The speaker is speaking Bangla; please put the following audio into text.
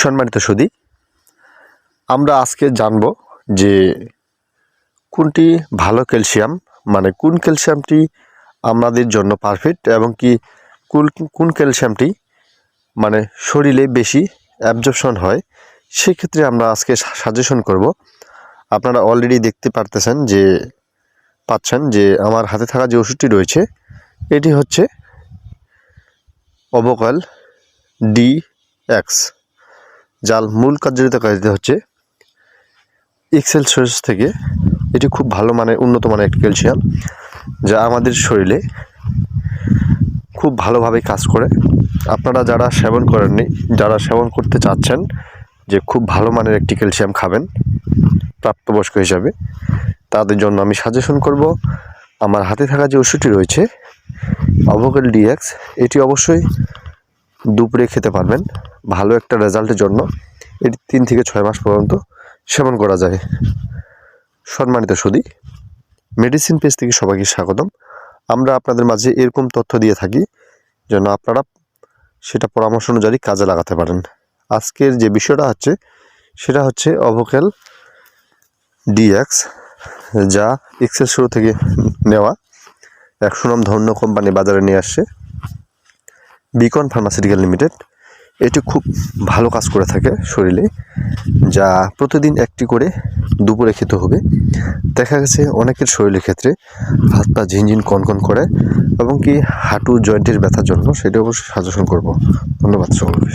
সম্মানিত সুদী, আমরা আজকে জানব যে কোনটি ভালো ক্যালসিয়াম মানে কোন ক্যালসিয়ামটি আমাদের জন্য পারফেক্ট এবং কি কোন কোন ক্যালসিয়ামটি মানে শরীরে বেশি অ্যাবজর্পশন হয়, সেক্ষেত্রে আমরা আজকে সাজেশন করব। আপনারা অলরেডি দেখতে পারতেছেন যে, পাচ্ছেন যে আমার হাতে থাকা যে ওষুধটি রয়েছে, এটি হচ্ছে অবকয়েল ডি এক্স যার মূল কার্যকারিতা কাজটি হচ্ছে এক্সেল সোর্স থেকে এটি খুব ভালো মানের, উন্নত মানের একটি ক্যালসিয়াম যা আমাদের শরীরে খুব ভালোভাবে কাজ করে। আপনারা যারা সেবন করেননি, যারা সেবন করতে চাচ্ছেন যে খুব ভালো মানের একটি ক্যালসিয়াম খাবেন প্রাপ্তবয়স্ক হিসাবে, তাদের জন্য আমি সাজেশন করব, আমার হাতে থাকা যে ওষুধটি রয়েছে অবকেল ডিএক্স এটি অবশ্যই দুপুরে খেতে পারবেন। ভালো একটা রেজাল্টের জন্য এটি তিন থেকে ছয় মাস পর্যন্ত সেবন করা যায়। সম্মানিত সুদী মেডিসিন পেজ থেকে সবাইকে স্বাগতম। আমরা আপনাদের মাঝে এরকম তথ্য দিয়ে থাকি যেন আপনারা সেটা পরামর্শ অনুযায়ী কাজে লাগাতে পারেন। আজকের যে বিষয়টা হচ্ছে, সেটা হচ্ছে অভোকেল ডিএক্স যা এক্সেল শুরু থেকে নেওয়া। এক সুনাম ধন্য কোম্পানি বাজারে নিয়ে আসছে। বিকন ফার্মাসিউটিক্যাল লিমিটেড এটি খুব ভালো কাজ করে থাকে শরীরে, যা প্রতিদিন একটি করে দুপুরে খেতে হবে। দেখা গেছে অনেকের শরীরের ক্ষেত্রে হাত পা ঝিনঝিন কনকন করে এবং কি হাঁটু জয়েন্টের ব্যথার জন্য সেটা অবশ্যই সাজেশন করব। ধন্যবাদ সকলকে।